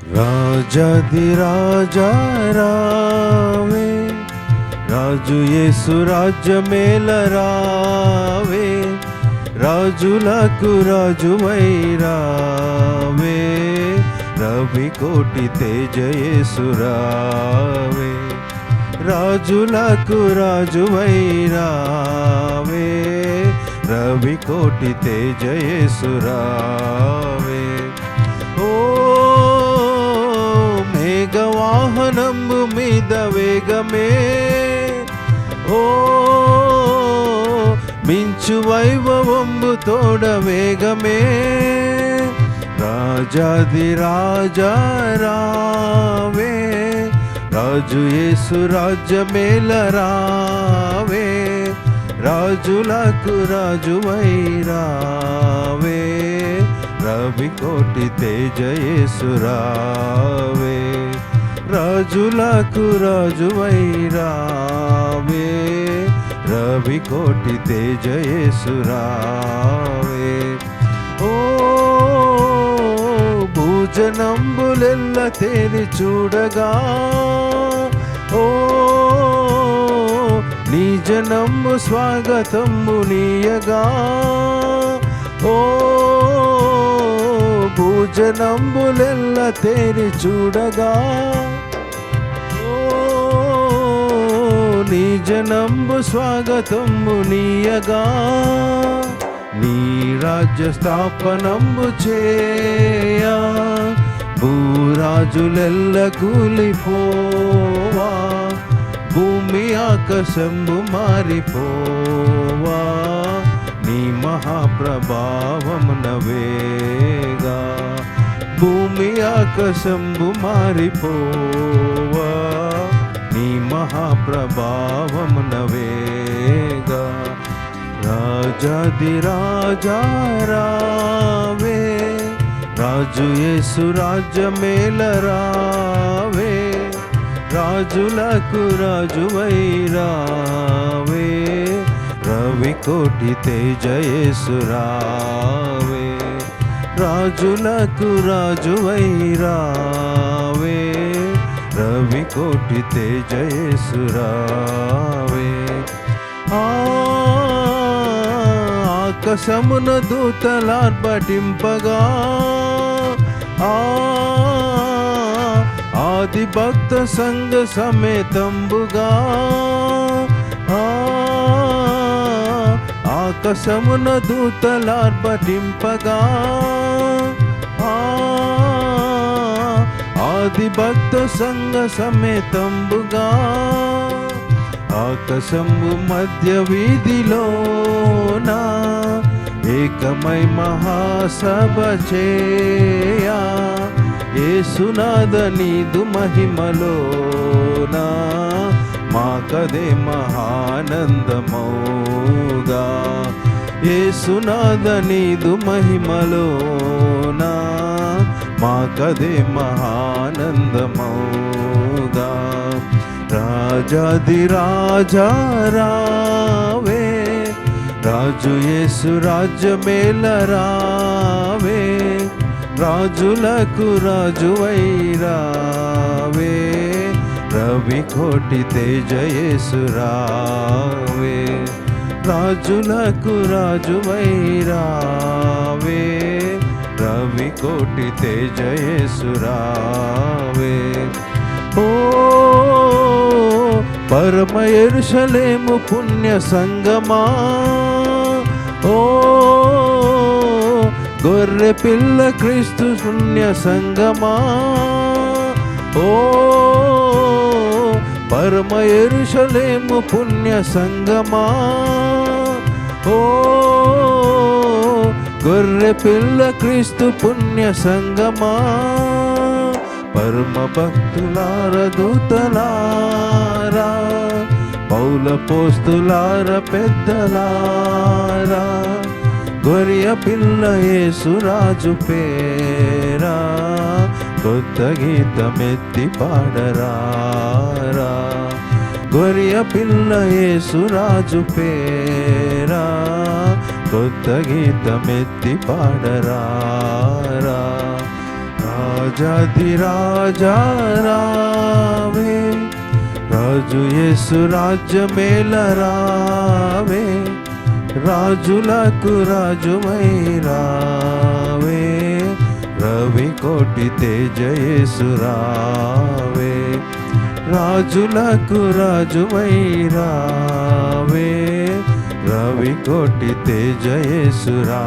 రాజాది రాజా రావే రాజు యేసు రాజ్యమేల రావే రాజులకు రాజువై రావే రవి కోటి తేజ యేసు రావే రాజులకు రాజువై రావే రవి కోటి తేజ మేఘవాహనంబు మీద వేగమే. ఓ మించు వైభవంబు తోడ వేగమే. రాజాది రాజా రావే రాజు యేసు రాజ్యమేల రావే రాజులకు రాజువై రావే. రవి కోటి తేజ యేసు రావే. రాజులకు రాజువై రావే రవి కోటి తేజయేసురావే యేసు రావే ఓ భూజనంబులెల్ల తేరి చూడగా. ఓ నీ జనము స్వాగతము నీయగా. జనంబులెల్ల తేరి చూడగా. నీ జనంబు స్వాగతంబు నీయగా. నీ రాజ్య స్థాపనంబు చేయా. భూరాజులెల్ల కూలిపోవా. భూమి ఆకాశంబు మారిపోవా. నీ మహాప్రభావం నవే ఆకాశంబు మారిపోవా నీ మహాప్రభావమున వేగా రాజాది రాజా రావే రాజు యేసు రాజ్యమేల రావే రాజులకు రాజువై రావే రవి కోటి తేజ యేసు రావే రాజులకు రాజువై రావే రవి కోటి తేజయసురావే యేసు రావే ఆకాశమున దూతలార్భటింపగా ఆది భక్త సంఘ సమేతంబుగా ఆ ఆకాశమున దూతలార్భటింపగా ఆది భక్త సంఘ సమేతంబుగా ఆకాశంబు మధ్య వీధిలోన ఏకమై మహాసభ చేయా ఏసునాద నీదు మహిమలోనా మాకదే మహానందమౌగా ఏసునాద నీదు మహిమలోనా మాకదే మహానందమౌగా రాజాది రాజా రావే రాజు యేసు రాజ్యమేల రావే రాజులకు రాజువై రావే. రవి కోటి తేజ యేసు రావే రాజులకు రాజువై రావే. కోటి తేజయేసురావే. యేసు ఓ పరమ ఎరుషలేము పుణ్య సంగమా. ఓ గొర్రె పిల్ల క్రీస్తు పుణ్య సంగమా. ఓ పరమ ఎరుషలేము పుణ్య సంగమా. ఓ గొర్రె పిల్ల క్రీస్తు పుణ్య సంగమా పరమ భక్తులార దూతలారా పౌల పోస్తులార పెద్దలారా గొర్రె పిల్ల యేసురాజు పేరా కొత్త గీతమెత్తి పాడరారా గొర్రె పిల్ల యేసురాజు పేరా కొత్త గీతమెత్తి పాడరారా రాజాది రాజా రావే రాజు యేసు రాజ్యమేల రావే రాజులకు రాజుమై రావే రవి కోటి తేజయేసు రావే రాజులకు రాజుమై రావే रविटिते जयसुरावे